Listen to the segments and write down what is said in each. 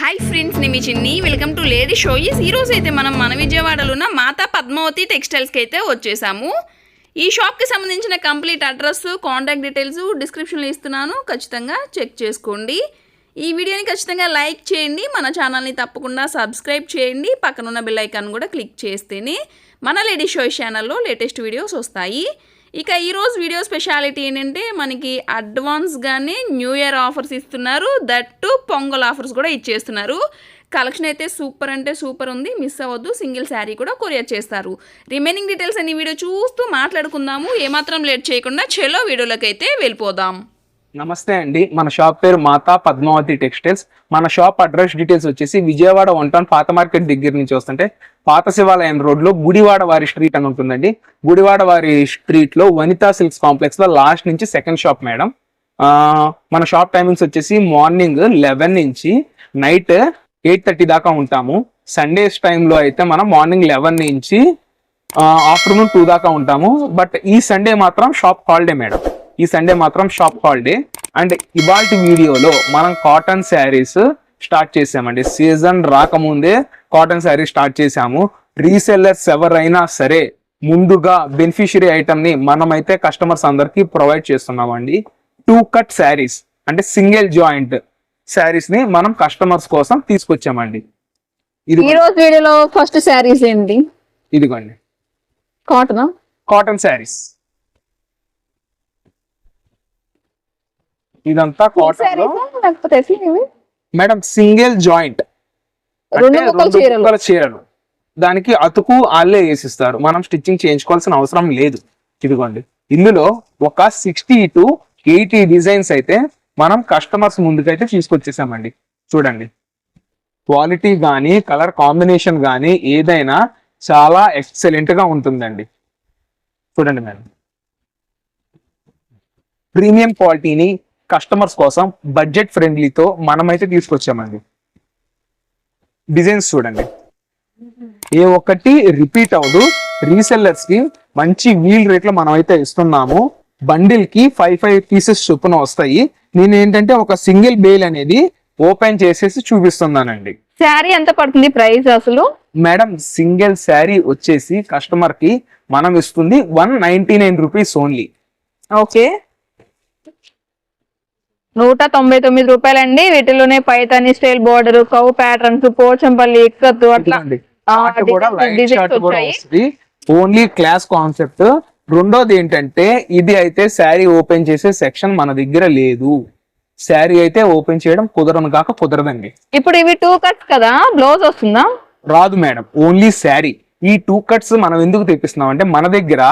Hi friends నేను మీ చిన్ని. Welcome to lady షోయిస్ ఈరోజు అయితే మనం మన విజయవాడలో ఉన్న మాతా పద్మావతి టెక్స్టైల్స్కి అయితే వచ్చేసాము. ఈ షాప్కి సంబంధించిన కంప్లీట్ అడ్రస్ కాంటాక్ట్ డీటెయిల్స్ డిస్క్రిప్షన్లో ఇస్తున్నాను. ఖచ్చితంగా చెక్ చేసుకోండి. ఈ వీడియోని ఖచ్చితంగా లైక్ చేయండి. మన ఛానల్ని తప్పకుండా సబ్స్క్రైబ్ చేయండి. పక్కన ఉన్న బెల్ ఐకాన్ కూడా క్లిక్ చేస్తేనే మన లేడీ షోయిస్ ఛానల్లో లేటెస్ట్ వీడియోస్ వస్తాయి. ఇక ఈరోజు వీడియో స్పెషాలిటీ ఏంటంటే మనకి అడ్వాన్స్గానే న్యూ ఇయర్ ఆఫర్స్ ఇస్తున్నారు. దట్టు పొంగల్ ఆఫర్స్ కూడా ఇచ్చేస్తున్నారు. కలెక్షన్ అయితే సూపర్ అంటే సూపర్ ఉంది. మిస్ అవ్వద్దు. సింగిల్ శారీ కూడా కొరియర్ చేస్తారు. రిమైనింగ్ డీటెయిల్స్ అన్ని వీడియో చూస్తూ మాట్లాడుకుందాము. ఏమాత్రం లేట్ చేయకుండా చెలో వీడియోలోకి అయితే వెళ్ళిపోదాం. నమస్తే అండి. మన షాప్ పేరు మాతా పద్మావతి టెక్స్టైల్స్. మన షాప్ అడ్రస్ డీటెయిల్స్ వచ్చేసి విజయవాడ వన్ టౌన్ పాత మార్కెట్ దగ్గర నుంచి వస్తుంటే పాత శివాలయం రోడ్లో గుడివాడ వారి స్ట్రీట్ అని ఉంటుందండి. గుడివాడ వారి స్ట్రీట్లో వనితా సిల్క్స్ కాంప్లెక్స్లో లాస్ట్ నుంచి సెకండ్ షాప్ మేడం. మన షాప్ టైమింగ్స్ వచ్చేసి మార్నింగ్ లెవెన్ నుంచి నైట్ ఎయిట్ థర్టీ దాకా ఉంటాము. సండేస్ టైంలో అయితే మనం మార్నింగ్ లెవెన్ నుంచి ఆఫ్టర్నూన్ టూ దాకా ఉంటాము. బట్ ఈ సండే మాత్రం షాప్ హాలిడే మేడం. ఈ సండే మాత్రం షాప్ హాలిడే అండ్ ఇవాళ వీడియోలో మనం కాటన్ శారీస్ స్టార్ట్ చేసామండి. సీజన్ రాకముందే కాటన్ శారీ స్టార్ట్ చేసాము. రీసెల్లర్స్ ఎవరైనా సరే ముందుగా బెనిఫిషియరీ ఐటమ్ని మనమైతే కస్టమర్స్ అందరికి ప్రొవైడ్ చేస్తున్నామండి. టూ కట్ శారీస్ అంటే సింగిల్ జాయింట్ శారీస్ని మనం కస్టమర్స్ కోసం తీసుకొచ్చామండి. ఈ రోజు వీడియోలో ఫస్ట్ శారీస్ ఏంటి? ఇదిగోండి. కాటన్ కాటన్ శారీస్ ఇదంతా కాటన్లో. లేకపోతే? మేడం సింగిల్ జాయింట్ రెండు ముక్కల చీరలు. చీరలు. దానికి అతుకు వాళ్ళే వేసిస్తారు. మనం స్టిచ్చింగ్ చేయించుకోవాల్సిన అవసరం లేదు. ఇదిగోండి. ఇందులో ఒక సిక్స్టీ టు ఎయిటీ డిజైన్స్ అయితే మనం కస్టమర్స్ ముందుకైతే తీసుకొచ్చేసామండి. చూడండి. క్వాలిటీ కానీ కలర్ కాంబినేషన్ కానీ ఏదైనా చాలా ఎక్సలెంట్గా ఉంటుందండి. చూడండి మేడం ప్రీమియం క్వాలిటీని కస్టమర్స్ కోసం బడ్జెట్ ఫ్రెండ్లీతో మనమైతే తీసుకొచ్చామండి. డిజైన్స్ చూడండి. ఏ ఒక్కటి రిపీట్ అవ్వదు. రీసెల్లర్స్కి మంచి వీల్ రేట్లో మనం అయితే ఇస్తున్నాము. బండిల్కి ఫైవ్ ఫైవ్ పీసెస్ చొప్పున వస్తాయి. నేను ఏంటంటే ఒక సింగిల్ బేల్ అనేది ఓపెన్ చేసేసి చూపిస్తున్నానండి. శారీ ఎంత పడుతుంది ప్రైస్ అసలు? మేడం సింగిల్ శారీ వచ్చేసి కస్టమర్కి మనం ఇస్తుంది one ninety nine rupees only okay నూట తొంభై తొమ్మిది రూపాయలండి. వీటిలోనే పైతాని స్టైల్ బోర్డర్ కౌ ప్యాటర్న్స్ పోచంపల్లి ఇక్కత్తు అట్లా. Only class concept. రెండోది ఏంటంటే ఇది అయితే శారీ ఓపెన్ చేసే సెక్షన్ మన దగ్గర లేదు. శారీ అయితే ఓపెన్ చేయడం కుదరను కాక కుదరదండి. ఇప్పుడు ఇవి టూ కట్స్ కదా? బ్లౌజ్ వస్తుందా? రాదు మేడం. ఓన్లీ శారీ. ఈ టూ కట్స్ మనం ఎందుకు తెప్పిస్తున్నాం అంటే మన దగ్గర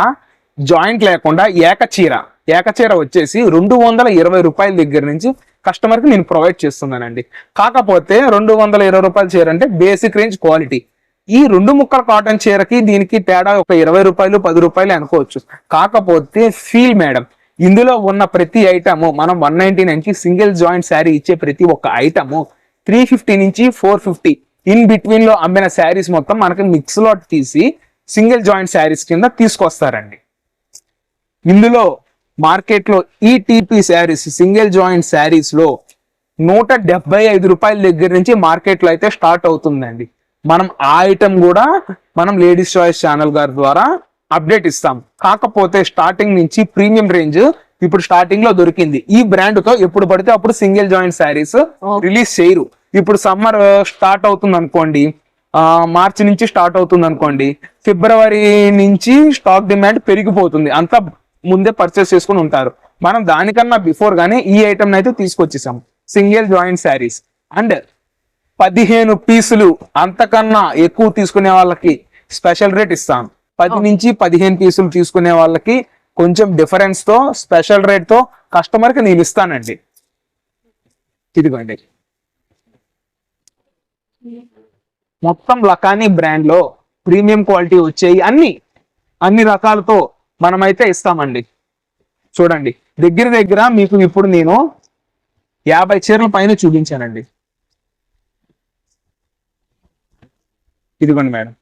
జాయింట్ లేకుండా ఏక చీర ఏక చీర వచ్చేసి రెండు వందల ఇరవై రూపాయల దగ్గర నుంచి కస్టమర్కి నేను ప్రొవైడ్ చేస్తున్నానండి. కాకపోతే రెండు వందల ఇరవై రూపాయల చీర అంటే బేసిక్ రేంజ్ క్వాలిటీ ఈ రెండు ముక్కల కాటన్ చీరకి దీనికి తేడా ఒక ఇరవై రూపాయలు పది రూపాయలు అనుకోవచ్చు. కాకపోతే ఫీల్ మేడం ఇందులో ఉన్న ప్రతి ఐటము మనం వన్ నైన్టీ నుంచి సింగిల్ జాయింట్ శారీ ఇచ్చే ప్రతి ఒక్క ఐటము త్రీ ఫిఫ్టీ నుంచి ఫోర్ ఫిఫ్టీ ఇన్ బిట్వీన్లో అమ్మిన శారీస్ మొత్తం మనకి మిక్స్లో తీసి సింగిల్ జాయింట్ శారీస్ కింద తీసుకొస్తారండి. ఇందులో మార్కెట్లో ఈ టీపీ శారీస్ సింగిల్ జాయింట్ శారీస్లో నూట డెబ్బై ఐదు రూపాయల దగ్గర నుంచి మార్కెట్లో అయితే స్టార్ట్ అవుతుందండి. మనం ఆ ఐటమ్ కూడా మనం లేడీస్ చాయిస్ ఛానల్ గారి ద్వారా అప్డేట్ ఇస్తాం. కాకపోతే స్టార్టింగ్ నుంచి ప్రీమియం రేంజ్ ఇప్పుడు స్టార్టింగ్లో దొరికింది. ఈ బ్రాండ్తో ఎప్పుడు పడితే అప్పుడు సింగిల్ జాయింట్ శారీస్ రిలీజ్ చేయరు. ఇప్పుడు సమ్మర్ స్టార్ట్ అవుతుంది అనుకోండి ఆ, మార్చి నుంచి స్టార్ట్ అవుతుంది అనుకోండి ఫిబ్రవరి నుంచి స్టాక్ డిమాండ్ పెరిగిపోతుంది. అంతా ముందే పర్చేస్ చేసుకుని ఉంటారు. మనం దానికన్నా బిఫోర్ గానే ఈ ఐటమ్ అయితే తీసుకొచ్చేసాం. సింగిల్ జాయింట్ శారీస్ అండ్ పదిహేను పీసులు అంతకన్నా ఎక్కువ తీసుకునే వాళ్ళకి స్పెషల్ రేట్ ఇస్తాను పది నుంచి పదిహేను పీసులు తీసుకునే వాళ్ళకి కొంచెం డిఫరెన్స్తో స్పెషల్ రేట్తో కస్టమర్కి నేను ఇస్తానండి. ఇదిగోండి. మొత్తం లకానీ బ్రాండ్లో ప్రీమియం క్వాలిటీ వచ్చేవి అన్ని అన్ని రకాలతో మనమైతే ఇస్తామండి. చూడండి దగ్గర దగ్గర మీకు ఇప్పుడు నేను యాభై చీరల పైన చూపించానండి. ఇదిగోండి మేడం.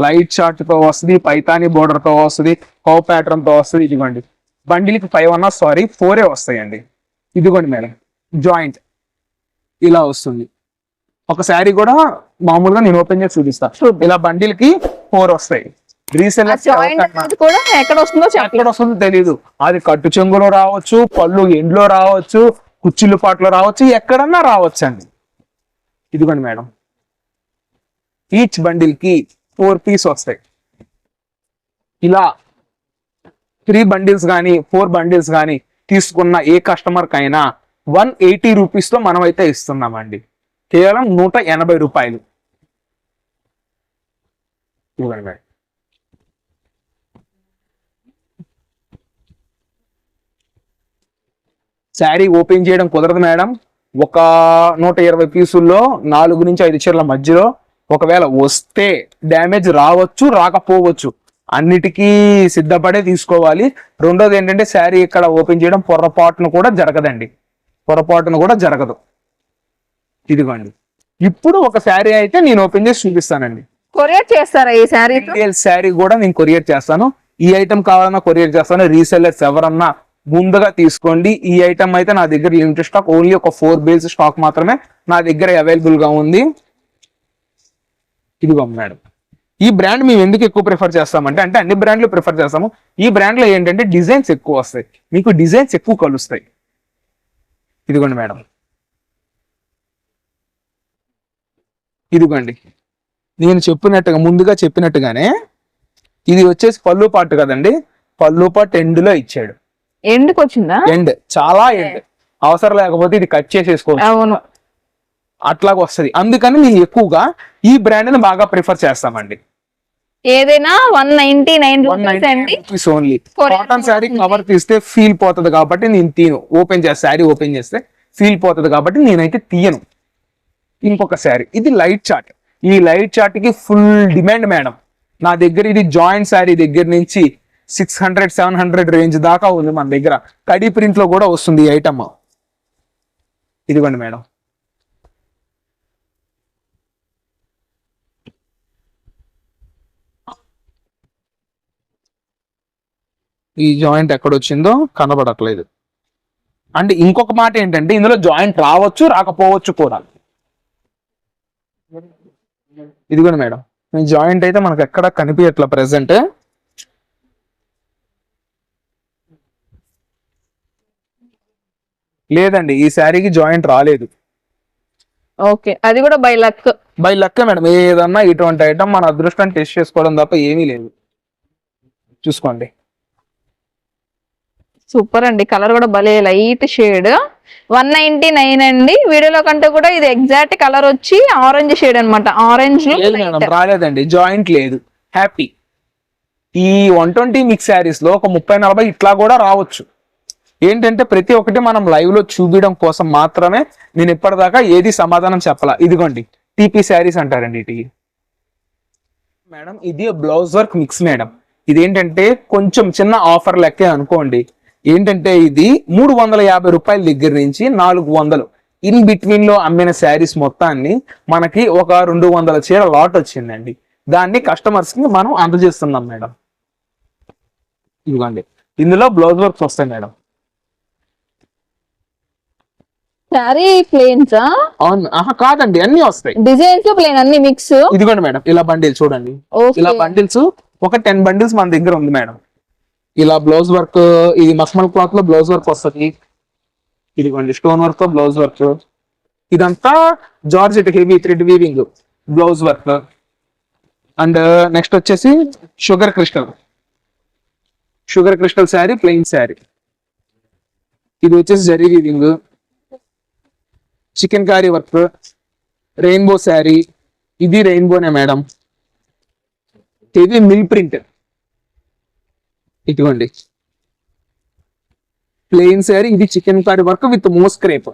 లైట్ షార్ట్తో వస్తుంది పైతాని బోర్డర్తో వస్తుంది కౌ ప్యాటర్న్తో వస్తుంది ఇదిగోండి. బండిల్కి ఫైవ్ అన్నా సారీ ఫోరే వస్తాయండి. ఇదిగోండి మేడం జాయింట్. ఇలా వస్తుంది. ఒక శారీ కూడా మామూలుగా నేను ఓపెన్ చేసి చూపిస్తా. చూద్దాం. ఇలా బండిల్కి ఫోర్ వస్తాయి. ఎక్కడ వస్తుందో ఎక్కడ వస్తుందో తెలియదు అది కట్టు చెంగులో రావచ్చు పళ్ళు ఎండ్లో రావచ్చు కుచ్చిళ్ళు పాటలో రావచ్చు ఎక్కడన్నా రావచ్చు అండి ఇదిగోండి మేడం. ఈచ్ బండిల్కి ఫోర్ పీస్ వస్తాయి. ఇలా త్రీ బండిల్స్ కానీ ఫోర్ బండిల్స్ కానీ తీసుకున్న ఏ కస్టమర్ కైనా వన్ ఎయిటీ రూపీస్లో మనం అయితే ఇస్తున్నామండి. కేవలం నూట ఎనభై రూపాయలు. ఇదిగోండి మేడం. శారీ ఓపెన్ చేయడం కుదరదు మేడం. ఒక నూట ఇరవై పీసుల్లో నాలుగు నుంచి ఐదు చీరల మధ్యలో ఒకవేళ వస్తే డ్యామేజ్ రావచ్చు రాకపోవచ్చు. అన్నిటికీ సిద్ధపడే తీసుకోవాలి. రెండోది ఏంటంటే శారీ ఇక్కడ ఓపెన్ చేయడం పొరపాటును కూడా జరగదండి. పొరపాటును కూడా జరగదు. ఇదిగోండి. ఇప్పుడు ఒక శారీ అయితే నేను ఓపెన్ చేసి చూపిస్తానండి. కొరియర్ చేస్తారా ఈ శారీ శారీ కూడా నేను కొరియర్ చేస్తాను. ఈ ఐటమ్ కావాలన్నా కొరియర్ చేస్తాను. రీసెల్లర్స్ ఎవరన్నా ముందుగా తీసుకోండి. ఈ ఐటమ్ అయితే నా దగ్గర లిమిటెడ్ స్టాక్ ఓన్లీ ఒక ఫోర్ బేస్ స్టాక్ మాత్రమే నా దగ్గర అవైలబుల్గా ఉంది. ఇదిగో మేడం ఈ బ్రాండ్ మేము ఎందుకు ఎక్కువ ప్రిఫర్ చేస్తామంటే అంటే అన్ని బ్రాండ్లు ప్రిఫర్ చేస్తాము. ఈ బ్రాండ్లో ఏంటంటే డిజైన్స్ ఎక్కువ వస్తాయి. మీకు డిజైన్స్ ఎక్కువ కలుస్తాయి. ఇదిగోండి మేడం ఇదిగోండి. నేను చెప్పినట్టుగా ముందుగా చెప్పినట్టుగానే ఇది వచ్చేసి పళ్ళు పాటు కదండి. పళ్ళు పాటు ఎండ్లో ఇచ్చాడు. ఎండ్కి వచ్చిందా ఎండ్ చాలా ఎండ్. అవసరం లేకపోతే ఇది కట్ చేసేసుకోవచ్చు. అవును. అట్లాగా వస్తది. అందుకని నేను ఎక్కువగా ఈ బ్రాండ్ని బాగా ప్రిఫర్ చేస్తామండి. ఏదైనా one ninety nine rupees only cotton sari cover తీస్తే ఫీల్ పోతుంది కాబట్టి నేను తీను. ఓపెన్ చేస్తే శారీ ఓపెన్ చేస్తే ఫీల్ పోతుంది కాబట్టి నేనైతే తీయను. ఇంకొక శారీ ఇది లైట్ చార్ట్ ఈ లైట్ చార్ట్కి ఫుల్ డిమాండ్ మేడం నా దగ్గర ఇది జాయింట్ శారీ దగ్గర నుంచి six hundred seven hundred range దాకా ఉంది మన దగ్గర. కడి ప్రింట్లో కూడా వస్తుంది ఈ ఐటమ్. ఇదిగోండి మేడం. ఈ జాయింట్ ఎక్కడ వచ్చిందో కనబడట్లేదు. అంటే ఇంకొక మాట ఏంటంటే ఇందులో జాయింట్ రావచ్చు రాకపోవచ్చు కూడా. ఇదిగోండి మేడం. జాయింట్ అయితే మనకు ఎక్కడ కనిపించట్ల ప్రెసెంట్. లేదండి ఈ శారీకి జాయింట్ రాలేదు. ఓకే అది కూడా by luck. By luck madam ఏదన్నా ఇటువంటి ఐటమ్ మన అదృష్టాన్ని టెస్ట్ చేసుకోవడం తప్ప ఏమీ లేదు. చూసుకోండి. సూపర్ అండి కలర్ కూడా భలే light shade. One ninety nine అండి వీడియోలో కంటే కూడా ఇది ఎగ్జాక్ట్ కలర్ వచ్చి ఆరెంజ్ షేడ్ అన్నమాట ఆరెంజ్ రాలేదండి జాయింట్ లేదు హ్యాపీ. ఈ వన్ ట్వంటీ మిక్స్ శారీస్లో ఒక ముప్పై నలభై ఇట్లా కూడా రావచ్చు. ఏంటంటే ప్రతి ఒక్కటి మనం లైవ్లో చూపించడం కోసం మాత్రమే నేను ఇప్పటిదాకా ఏది సమాధానం చెప్పాల. ఇదిగోండి టీపీ శారీస్ అంటారండి ఇటు మేడం ఇది బ్లౌజ్ వర్క్ మిక్స్ మేడం. ఇదేంటంటే కొంచెం చిన్న ఆఫర్ లెక్కే అనుకోండి. ఏంటంటే ఇది మూడు వందల యాభై రూపాయల దగ్గర నుంచి నాలుగు వందలు. ఇన్ బిట్వీన్లో అమ్మిన శారీస్ మొత్తాన్ని మనకి ఒక రెండు వందల చీర లాట్ వచ్చిందండి. దాన్ని కస్టమర్స్కి మనం అందజేస్తున్నాం మేడం. ఇదిగోండి ఇందులో బ్లౌజ్ వర్క్స్ వస్తాయి మేడం. శారీ ప్లేన్స్ అవును. ఆహా కాదండి. అన్ని వస్తాయి. డిజైన్స్ ప్లేన్ అన్ని మిక్స్ ఇదిగోండి మేడం. ఇలా బండిల్ చూడండి. ఇలా బండిల్స్ ఒక టెన్ బండిల్స్ మన దగ్గర ఉంది మేడం. ఇలా బ్లౌజ్ వర్క్ ఇది మస్మల్ క్లాత్లో బ్లౌజ్ వర్క్ వస్తుంది. ఇదిగోండి స్టోన్ వర్క్తో బ్లౌజ్ వర్క్ ఇదంతా georgette heavy thread weaving blouse work and next వచ్చేసి sugar crystal sugar crystal sari plain sari. ఇది వచ్చేసి zari weaving chikankari work rainbow sari ఇది రెయిన్బోనే మేడం. ఇది మిల్ ప్రింట్ ఇదిగోండి. ప్లెయిన్ శారీ ఇది chikankari work with moss crepe.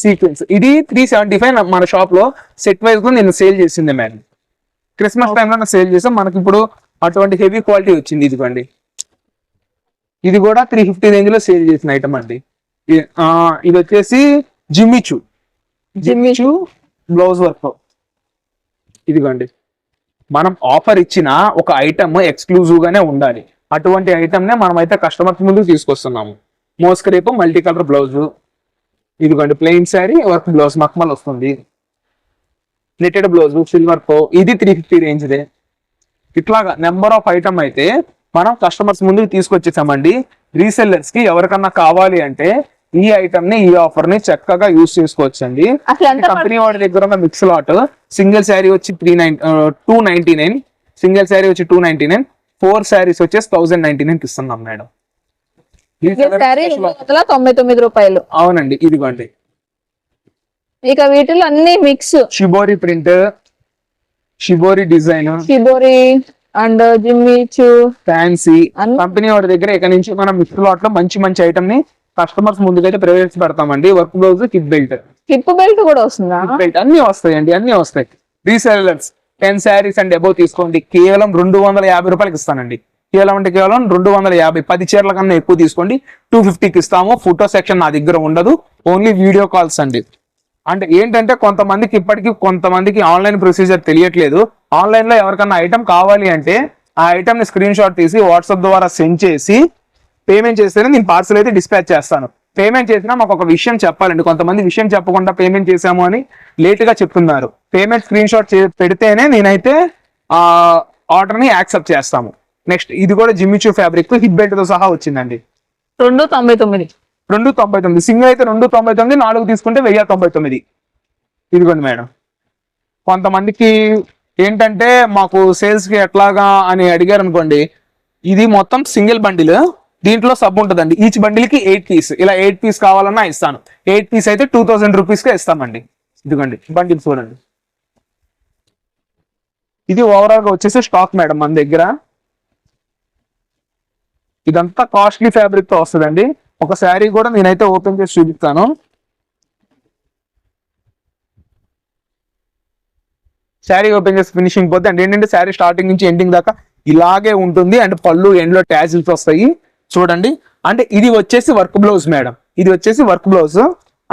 Sequence. ఇది three seventy five మన షాప్లో సెట్ వైజ్లో నేను సేల్ చేసింది మేడం. క్రిస్మస్ టైంలో సేల్ చేసాం. మనకి ఇప్పుడు అటువంటి హెవీ క్వాలిటీ వచ్చింది. ఇదిగోండి. ఇది కూడా త్రీ ఫిఫ్టీ రేంజ్లో సేల్ చేసిన ఐటమ్ అండి. ఇది వచ్చేసి జిమ్మిచు. జిమ్మిచు. బ్లౌజ్ వర్క్ ఇదిగోండి. మనం ఆఫర్ ఇచ్చిన ఒక ఐటమ్ ఎక్స్క్లూజివ్ గానే ఉండాలి. అటువంటి ఐటమ్ నే మనం అయితే కస్టమర్స్ ముందుకు తీసుకొస్తున్నాము. మోస్కరేపు మల్టీ కలర్ బ్లౌజ్. ఇదిగోండి ప్లెయిన్ శారీ వర్క్ బ్లౌజ్ మక్మల్ వస్తుంది. నెటెడ్ బ్లౌజ్ సిల్వర్తో ఇది త్రీ ఫిఫ్టీ రేంజ్ దే. ఇట్లాగా నెంబర్ ఆఫ్ ఐటమ్ అయితే మనం కస్టమర్స్ ముందుకు తీసుకొచ్చేసామండి. రీసెల్లర్స్కి ఎవరికన్నా కావాలి అంటే ఈ ఐటమ్ని ఈ ఆఫర్ని చక్కగా యూస్ చేసుకోవచ్చండి. కంపెనీ వాడి దగ్గర ఉన్న మిక్స్ లాట్ సింగిల్ శారీ వచ్చి three nine two ninety nine single sari వచ్చి two ninety nine four saris వచ్చేసి థౌసండ్ నైన్టీ నైన్ ఇస్తున్నాం మేడం. తొంభై తొమ్మిది రూపాయలు. అవునండి ఇదిగోండి. ఇక వీటిలో అన్ని mix shibori print shibori design shibori and జిమ్మిచు fancy company వాడి దగ్గర ఇక్కడ నుంచి మనం మిక్స్ లాట్లో మంచి మంచి ఐటమ్ని కస్టమర్స్ ముందుకైతే ప్రవేశపెడతామండి work blouse kit belt hip belt కూడా వస్తుందా? బెల్ట్ అన్ని వస్తాయండి అన్ని వస్తాయి. Resellers ten saris and above తీసుకోండి. కేవలం రెండు వందల యాభై రూపాయలకి ఇస్తానండి. కేవలం అంటే కేవలం రెండు వందల యాభై పది చీరల కన్నా ఎక్కువ తీసుకోండి. టూ ఫిఫ్టీకి ఇస్తాము. ఫోటో సెక్షన్ నా దగ్గర ఉండదు. ఓన్లీ వీడియో కాల్స్ అండి. అంటే ఏంటంటే కొంతమందికి ఇప్పటికీ కొంతమందికి ఆన్లైన్ ప్రొసీజర్ తెలియట్లేదు. ఆన్లైన్లో ఎవరికన్నా ఐటమ్ కావాలి అంటే ఆ ఐటమ్ని స్క్రీన్ షాట్ తీసి వాట్సాప్ ద్వారా సెండ్ చేసి పేమెంట్ చేస్తేనే నేను పార్సల్ అయితే డిస్పాచ్ చేస్తాను. పేమెంట్ చేసినా మాకు ఒక విషయం చెప్పాలండి. కొంతమంది విషయం చెప్పకుండా పేమెంట్ చేశాము అని లేట్గా చెప్తున్నారు. పేమెంట్ స్క్రీన్ షాట్ పెడితేనే నేనైతే ఆ ఆర్డర్ని యాక్సెప్ట్ చేస్తాము. నెక్స్ట్ ఇది కూడా జిమ్మిచూ ఫ్యాబ్రిక్ హిప్ బెల్ట్తో సహా వచ్చిందండి. రెండు తొంభై తొమ్మిది. రెండు తొంభై తొమ్మిది. సింగిల్ అయితే రెండు తొంభై తొమ్మిది నాలుగు తీసుకుంటే వెయ్యి తొంభై తొమ్మిది. ఇదిగోండి మేడం. కొంతమందికి ఏంటంటే మాకు సేల్స్కి ఎట్లాగా అని అడిగారు అనుకోండి ఇది మొత్తం సింగిల్ బండిల్ దీంట్లో సబ్ ఉంటుందండి. ఈచ్ బండిల్కి ఎయిట్ పీస్ ఇలా ఎయిట్ పీస్ కావాలన్నా ఇస్తాను. ఎయిట్ పీస్ అయితే టూ థౌసండ్ రూపీస్కే ఇస్తామండి. ఇదిగోండి బండిల్ చూడండి. ఇది ఓవరాల్గా వచ్చేసి స్టాక్ మేడం మన దగ్గర. ఇదంతా కాస్ట్లీ ఫ్యాబ్రిక్తో వస్తుందండి. ఒక శారీ కూడా నేనైతే ఓపెన్ చేసి చూపిస్తాను. శారీ ఓపెన్ చేసి ఫినిషింగ్ పోతే అండ్ ఏంటంటే శారీ స్టార్టింగ్ నుంచి ఎండింగ్ దాకా ఇలాగే ఉంటుంది. అండ్ పళ్ళు ఎండ్లో ట్యాజిల్స్ వస్తాయి. చూడండి. అంటే ఇది వచ్చేసి వర్క్ బ్లౌజ్ మేడం. ఇది వచ్చేసి వర్క్ బ్లౌజ్.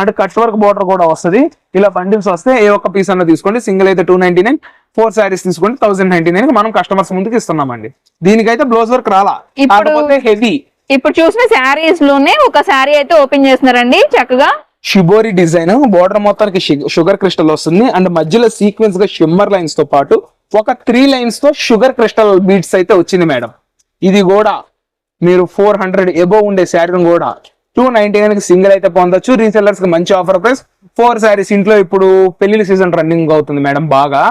అంటే కట్ వర్క్ బోర్డర్ కూడా వస్తుంది. ఇలా బండిల్స్ వస్తే ఏ ఒక్క పీస్ అన్న తీసుకోండి. సింగిల్ అయితే two ninety nine four saris తీసుకోండి థౌసండ్ నైన్టీ నైన్ మనం కస్టమర్స్ ముందుకు ఇస్తున్నామండి. దీనికైతే బ్లౌజ్ వర్క్ రాలా. హెవీ ఇప్పుడు చూసిన శారీస్లోనే ఒక శారీ అయితే ఓపెన్ చేస్తున్నారండి. చక్కగా షిబోరి డిజైన్ బోర్డర్ మొత్తానికి షుగర్ క్రిస్టల్ వస్తుంది. అండ్ మధ్యలో సీక్వెన్స్గా షిమ్మర్ లైన్స్తో పాటు ఒక త్రీ లైన్స్తో షుగర్ క్రిస్టల్ బీట్స్ అయితే వచ్చింది మేడం. ఇది కూడా మీరు ఫోర్ హండ్రెడ్ ఎబో ఉండే శారీని కూడా టూ నైన్టీ నైన్కి సింగిల్ అయితే పొందొచ్చు. రీసెల్లర్స్కి మంచి ఆఫర్ ప్రైస్ ఫోర్ శారీస్ ఇంట్లో ఇప్పుడు పెళ్ళి సీజన్ రన్నింగ్ అవుతుంది మేడం బాగా.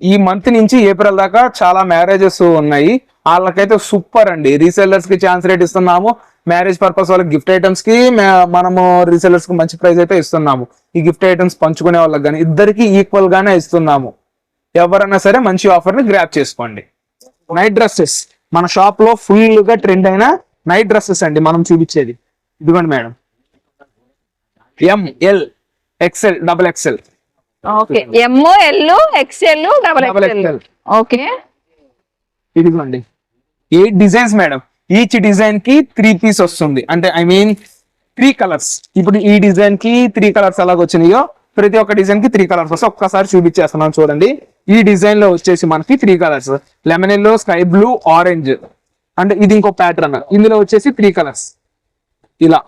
ఈ మంత్ నుంచి ఏప్రిల్ దాకా చాలా మ్యారేజెస్ ఉన్నాయి. వాళ్ళకైతే సూపర్ అండి. రీసెల్లర్స్కి ఛాన్స్ రేట్ ఇస్తున్నాము. మ్యారేజ్ పర్పస్ వాళ్ళకి గిఫ్ట్ ఐటమ్స్కి మనము రీసెల్లర్స్కి మంచి ప్రైస్ అయితే ఇస్తున్నాము. ఈ గిఫ్ట్ ఐటమ్స్ పంచుకునే వాళ్ళకి కానీ ఇద్దరికి ఈక్వల్ గానే ఇస్తున్నాము. ఎవరైనా సరే మంచి ఆఫర్ని గ్రాప్ చేసుకోండి. నైట్ డ్రెస్సెస్ మన షాప్లో ఫుల్గా ట్రెండ్ అయిన నైట్ డ్రెస్సెస్ అండి మనం చూపించేది. ఇదిగోండి madam. M L XL double XL okay. M L XL double XL okay. ఇదిగోండి. ఎయిట్ డిజైన్స్ మేడం ఈచ్ డిజైన్కి త్రీ పీస్ వస్తుంది. అంటే ఐ మీన్ త్రీ కలర్స్ ఇప్పుడు ఈ డిజైన్కి త్రీ కలర్స్ అలాగ వచ్చినాయో ప్రతి ఒక్క డిజైన్కి త్రీ కలర్స్ వస్తాయి. ఒక్కసారి చూపించేస్తున్నాను చూడండి. ఈ డిజైన్లో వచ్చేసి మనకి three colours lemon yellow sky blue orange అంటే ఇది ఇంకో ప్యాటర్న్ ఇందులో వచ్చేసి త్రీ కలర్స్ ఇలా.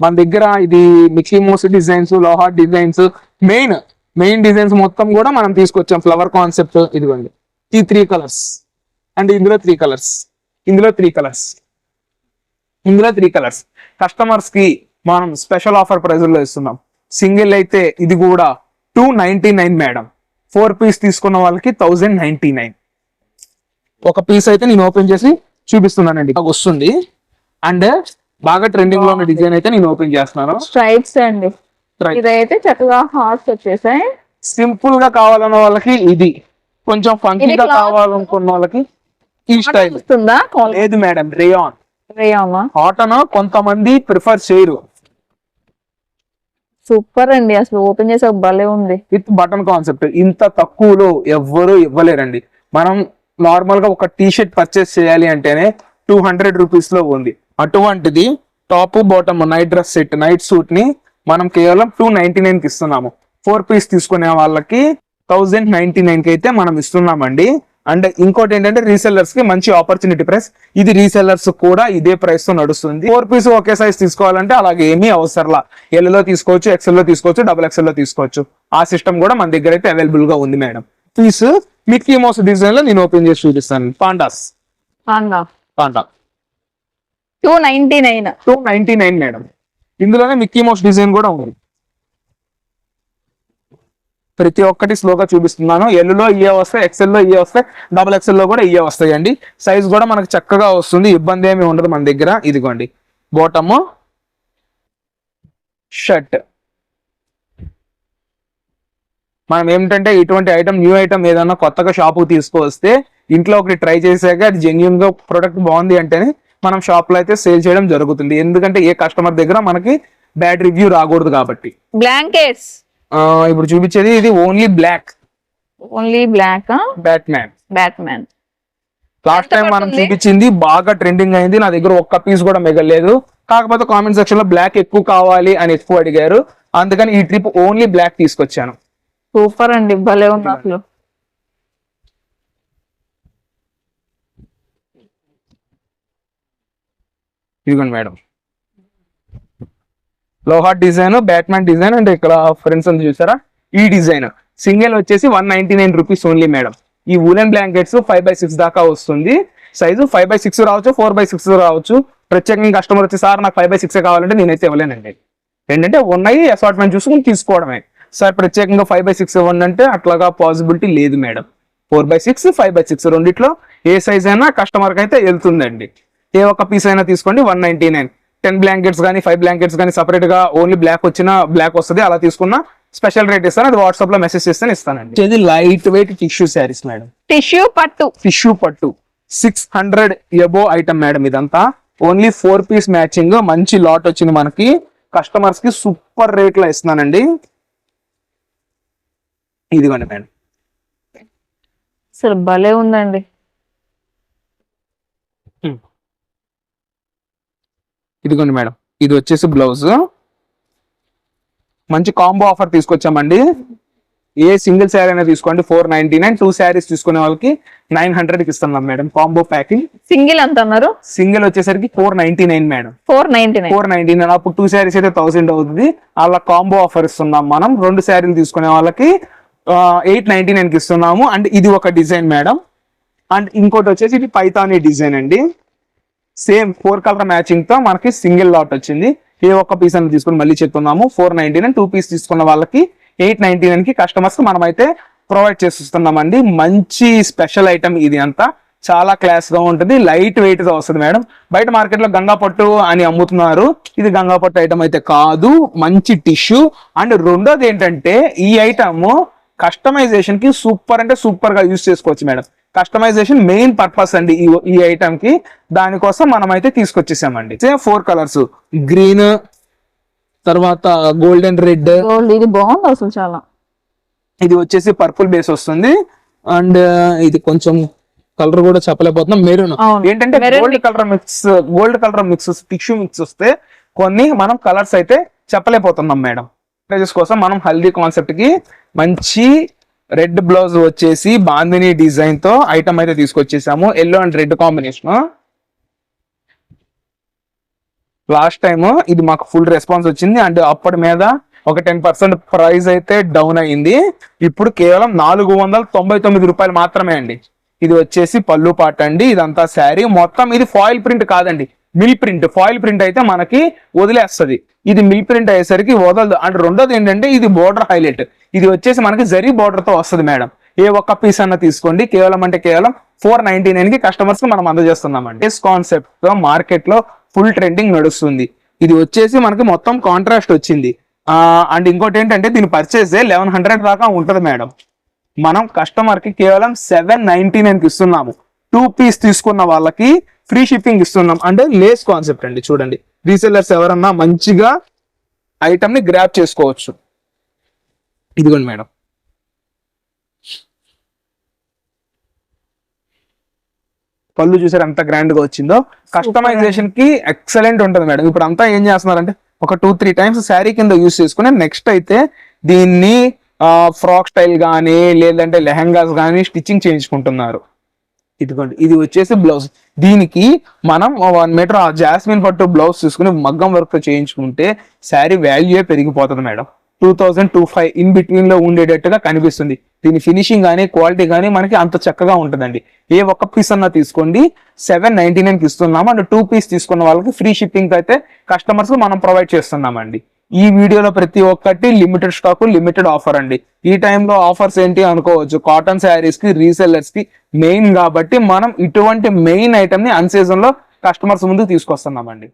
మన దగ్గర ఇది మిక్కీ మోస్ డిజైన్స్ లోహార్ డిజైన్స్ మెయిన్ మెయిన్ డిజైన్స్ మొత్తం కూడా మనం తీసుకొచ్చాం. ఫ్లవర్ కాన్సెప్ట్ ఇదిగోండి. ఈ త్రీ కలర్స్ అండ్ ఇందులో త్రీ కలర్స్ ఇందులో త్రీ కలర్స్ ఇందులో త్రీ కలర్స్ కస్టమర్స్కి మనం స్పెషల్ ఆఫర్ ప్రైస్లో ఇస్తున్నాం. సింగిల్ అయితే ఇది కూడా two ninety nine madam four piece తీసుకున్న వాళ్ళకి థౌజండ్ నైన్టీ నైన్. ఒక పీస్ అయితే నేను ఓపెన్ చేసి చూపిస్తున్నానండి. వస్తుంది. అండ్ బాగా ట్రెండింగ్లో ఉన్న డిజైన్ అయితే నేను ఓపెన్ చేస్తున్నాను. స్ట్రైప్స్ అండి. ఇదైతే చక్కగా హార్ట్స్ వచ్చేసాయి. సింపుల్గా కావాలన్న వాళ్ళకి ఇది. కొంచెం ఫంకీగా కావాలనుకున్న వాళ్ళకి ఈ స్టైల్. లేదు మేడం రేయాన్ రేయామా కాటన్ కొంతమంది ప్రిఫర్ చేయరు. సూపర్ అండి అసలు ఓపెన్ చేసే భలే ఉంది. విత్ బటన్ కాన్సెప్ట్ ఇంత తక్కువలో ఎవ్వరూ ఇవ్వలేరండి. మనం నార్మల్గా ఒక టీ షర్ట్ పర్చేస్ చేయాలి అంటేనే టూ హండ్రెడ్ రూపీస్లో ఉంది. అటువంటిది top bottom night dress set night సూట్ని మనం కేవలం టూ నైన్టీ నైన్కి ఇస్తున్నాము. ఫోర్ పీస్ తీసుకునే వాళ్ళకి థౌజండ్ నైన్టీ నైన్కి అయితే మనం ఇస్తున్నామండి. అండ్ ఇంకోటి ఏంటంటే రీసెల్లర్స్కి మంచి ఆపర్చునిటీ ప్రైస్ ఇది రీసెల్లర్స్ కూడా ఇదే ప్రైస్తో నడుస్తుంది. ఫోర్ పీస్ ఒకే సైజ్ తీసుకోవాలంటే అలాగే ఏమీ అవసరంలా. ఎల్లో తీసుకోవచ్చు ఎక్సెల్లో తీసుకోవచ్చు డబుల్ ఎక్సెల్లో తీసుకోవచ్చు. ఆ సిస్టమ్ కూడా మన దగ్గర అయితే అవైలబుల్గా ఉంది మేడం. పీస్ మిక్కీ మౌస్ డిజైన్లో నేను ఓపెన్ చేసి చూపిస్తాను. Pandas panda two ninety nine two ninety nine madam. ఇందులోనే మిక్కీ మౌస్ డిజైన్ కూడా ఉంది. ప్రతి ఒక్కటి స్లోగా చూపిస్తున్నాను. ఎల్లులో ఇయే వస్తాయి ఎక్సెల్లో ఇయే వస్తాయి డబుల్ ఎక్సెల్లో కూడా ఇయే వస్తాయి అండి సైజ్ కూడా మనకు చక్కగా వస్తుంది. ఇబ్బంది ఏమి ఉండదు మన దగ్గర. ఇదిగోండి. బోటము షర్ట్ మనం ఏమిటంటే ఇటువంటి ఐటమ్ న్యూ ఐటమ్ ఏదన్నా కొత్తగా షాపుకి తీసుకువస్తే ఇంట్లో ఒకటి ట్రై చేసాక అది జెన్యున్గా ప్రొడక్ట్ బాగుంది అంటేనే మనం షాప్లో అయితే సేల్ చేయడం జరుగుతుంది. ఎందుకంటే ఏ కస్టమర్ దగ్గర మనకి బ్యాడ్ రివ్యూ రాకూడదు కాబట్టి. బ్లాంకెట్స్ ఇప్పుడు చూపించేది ఇది only black only black Batman Batman last time మనం? చూపించింది బాగా ట్రెండింగ్ అయింది. నా దగ్గర ఒక్క పీస్ కూడా మిగలేదు. కాకపోతే కామెంట్ సెక్షన్లో బ్లాక్ ఎక్కువ కావాలి అని ఎక్కువ అడిగారు. అందుకని ఈ ట్రిప్ ఓన్లీ బ్లాక్ తీసుకొచ్చాను. సూపర్ అండి భలే ఉంది అసలు. ఇదిగోండి మేడం. లోహార్ డిజైన్ బ్యాట్మెన్ డిజైన్ అండ్ ఇక్కడ ఫ్రెండ్స్ అంతా చూసారా? ఈ డిజైన్. సింగిల్ వచ్చేసి one ninety nine rupees only madam. ఈ woollen blankets five by six దాకా వస్తుంది. సైజు ఫైవ్ బై సిక్స్ రావచ్చు ఫోర్ బై సిక్స్ రావచ్చు. ప్రత్యేకంగా కస్టమర్ వచ్చి సార్ నాకు ఫైవ్ బై సిక్స్ కావాలంటే నేనైతే ఇవ్వలేనండి. ఏంటంటే ఉన్నాయి అసార్ట్మెంట్ చూసుకుని తీసుకోవడమే. సార్ ప్రత్యేకంగా ఫైవ్ బై సిక్స్ ఇవ్వండి అంటే అట్లాగా పాసిబిలిటీ లేదు madam. Four by six five by six రెండిట్లో ఏ సైజ్ అయినా కస్టమర్కి అయితే వెళ్తుందండి. ఏ ఒక్క పీస్ అయినా తీసుకోండి one ninety nine ten blankets కానీ ఫైవ్ బ్లాంకెట్స్ కానీ సపరేట్గా ఓన్లీ బ్లాక్ వచ్చిన బ్లాక్ వస్తుంది. అలా తీసుకున్న స్పెషల్ రేట్ ఇస్తాను. అది వాట్సాప్లో మెసేజ్ చేస్తే ఇస్తానండి. ఇది light weight tissue saris madam. Tissue పట్టు. టిష్యూ పట్టు. Six hundred above item madam ఇదంతా. ఓన్లీ ఫోర్ పీస్ మ్యాచింగ్ మంచి లాట్ వచ్చింది మనకి. కస్టమర్స్కి సూపర్ రేట్లో ఇస్తున్నానండి. ఇదిగోండి మేడం. అసలు భలే ఉందండి. ఇదిగోండి మేడం. ఇది వచ్చేసి బ్లౌజ్. మంచి కాంబో ఆఫర్ తీసుకొచ్చామండి. ఏ సింగిల్ శారీ అయినా తీసుకోండి. Four ninety nine two saris తీసుకునే వాళ్ళకి నైన్ హండ్రెడ్కి ఇస్తున్నాం మేడం కాంబో ప్యాకింగ్. సింగిల్ ఎంత అన్నారు? సింగిల్ వచ్చేసరికి four ninety nine madam. Four ninety nine. Four ninety nine. అప్పుడు టూ శారీస్ అయితే థౌసండ్ అవుతుంది. అలా కాంబో ఆఫర్ ఇస్తున్నాం మనం. రెండు శారీలు తీసుకునే వాళ్ళకి ఎయిట్ నైన్టీ నైన్కి ఇస్తున్నాము. అండ్ ఇది ఒక డిజైన్ మేడం. అండ్ ఇంకోటి వచ్చేసి ఇది పైతానీ డిజైన్ అండి. సేమ్ ఫోర్ కలర్ మ్యాచింగ్తో మనకి సింగిల్ లాట్ వచ్చింది. ఏ ఒక్క పీస్ అని తీసుకుని మళ్ళీ చెప్తున్నాము. Four ninety nine two piece తీసుకున్న వాళ్ళకి ఎయిట్ నైన్టీ నైన్కి కస్టమర్స్కి మనం అయితే ప్రొవైడ్ చేస్తున్నామండి. మంచి స్పెషల్ ఐటమ్ ఇది అంతా. చాలా క్లాస్గా ఉంటుంది. లైట్ వెయిట్గా వస్తుంది మేడం. బయట మార్కెట్లో గంగా పట్టు అని అమ్ముతున్నారు. ఇది గంగా పట్టు ఐటమ్ అయితే కాదు. మంచి టిష్యూ అండ్ రెండోది ఏంటంటే ఈ ఐటమ్ కస్టమైజేషన్కి సూపర్ అంటే సూపర్గా యూస్ చేసుకోవచ్చు మేడం. కస్టమైజేషన్ మెయిన్ పర్పస్ అండి ఈ ఈ ఐటమ్కి. దానికోసం మనం అయితే తీసుకొచ్చేసామండి. Same four colours. గ్రీన్ తర్వాత గోల్డెన్ రెడ్. గోల్డ్ ఇది బాగుంది అసలు చాలా. ఇది వచ్చేసి పర్పుల్ బేస్ వస్తుంది. అండ్ ఇది కొంచెం కలర్ కూడా చెప్పలేకపోతున్నాం. మెరూన్. ఏంటంటే gold colour mix gold colour mix tissue mix వస్తే కొన్ని మనం కలర్స్ అయితే చెప్పలేకపోతున్నాం మేడం. ప్రైజెస్ కోసం మనం హల్దీ కాన్సెప్ట్కి మంచి రెడ్ బ్లౌజ్ వచ్చేసి బాందిని డిజైన్తో ఐటమ్ అయితే తీసుకొచ్చేసాము. Yellow and red combination. Last time ఇది మాకు ఫుల్ రెస్పాన్స్ వచ్చింది. అండ్ అప్పటి మీద ఒక టెన్ పర్సెంట్ ప్రైస్ అయితే డౌన్ అయింది. ఇప్పుడు కేవలం నాలుగు వందల తొంభై తొమ్మిది రూపాయలు మాత్రమే అండి. ఇది వచ్చేసి పళ్ళు పాట అండి. ఇదంతా శారీ. మొత్తం ఇది ఫాయిల్ ప్రింట్ కాదండి. మిల్ ప్రింట్ ఫాయిల్ ప్రింట్ అయితే మనకి వదిలేస్తుంది. ఇది మిల్ ప్రింట్ అయ్యేసరికి వదలదు. అండ్ రెండోది ఏంటంటే ఇది బోర్డర్ హైలైట్ ఇది వచ్చేసి మనకి జరీ బోర్డర్తో వస్తుంది మేడం. ఏ ఒక్క పీస్ అన్న తీసుకోండి. కేవలం అంటే కేవలం ఫోర్ నైన్టీ నైన్కి కస్టమర్స్ మనం అందజేస్తున్నామండి. దిస్ కాన్సెప్ట్తో మార్కెట్లో ఫుల్ ట్రెండింగ్ నడుస్తుంది. ఇది వచ్చేసి మనకి మొత్తం కాంట్రాస్ట్ వచ్చింది. అండ్ ఇంకోటి ఏంటంటే దీని పర్చేస్ లెవెన్ హండ్రెడ్ దాకా ఉంటది మేడం. మనం కస్టమర్కి కేవలం సెవెన్ నైన్టీ నైన్కి ఇస్తున్నాము. టూ పీస్ తీసుకున్న వాళ్ళకి ఫ్రీ షిప్పింగ్ ఇస్తున్నాం. అంటే లేస్ కాన్సెప్ట్ అండి చూడండి. రీసెల్లర్స్ ఎవరన్నా మంచిగా ఐటమ్ని గ్రాప్ చేసుకోవచ్చు. ఇదిగోండి మేడం. పళ్ళు చూసారు ఎంత గ్రాండ్గా వచ్చిందో? కస్టమైజేషన్కి ఎక్సలెంట్ ఉంటుంది మేడం. ఇప్పుడు అంతా ఏం చేస్తున్నారంటే ఒక టూ త్రీ టైమ్స్ శారీ కింద యూస్ చేసుకుని నెక్స్ట్ అయితే దీన్ని ఫ్రాక్ స్టైల్ కానీ లేదంటే లెహంగాస్ కానీ స్టిచ్చింగ్ చేయించుకుంటున్నారు. ఇదిగోండి ఇది వచ్చేసి బ్లౌజ్ దీనికి మనం వన్ మీటర్ ఆ జాస్మిన్ పట్టు బ్లౌజ్ తీసుకుని మగ్గం వర్క్ చేయించుకుంటే శారీ వాల్యూ పెరిగిపోతుంది madam. Two thousand two five in బిట్వీన్లో ఉండేటట్టుగా కనిపిస్తుంది. దీని ఫినిషింగ్ కానీ క్వాలిటీ కానీ మనకి అంత చక్కగా ఉంటుందండి. ఏ ఒక్క పీస్ అన్నా తీసుకోండి. సెవెన్ నైన్టీ నైన్కి ఇస్తున్నాము. అండ్ టూ పీస్ తీసుకున్న వాళ్ళకి ఫ్రీ షిప్పింగ్ అయితే కస్టమర్స్ మనం ప్రొవైడ్ చేస్తున్నామండి. ఈ వీడియోలో ప్రతి ఒక్కటి లిమిటెడ్ స్టాక్ లిమిటెడ్ ఆఫర్ అండి. ఈ టైంలో ఆఫర్స్ ఏంటి అనుకోవచ్చు. కాటన్ శారీస్కి రీసెల్లర్స్కి మెయిన్ కాబట్టి మనం ఇటువంటి మెయిన్ ఐటమ్ని అన్ సీజన్లో కస్టమర్స్ ముందుకు తీసుకొస్తున్నామండి.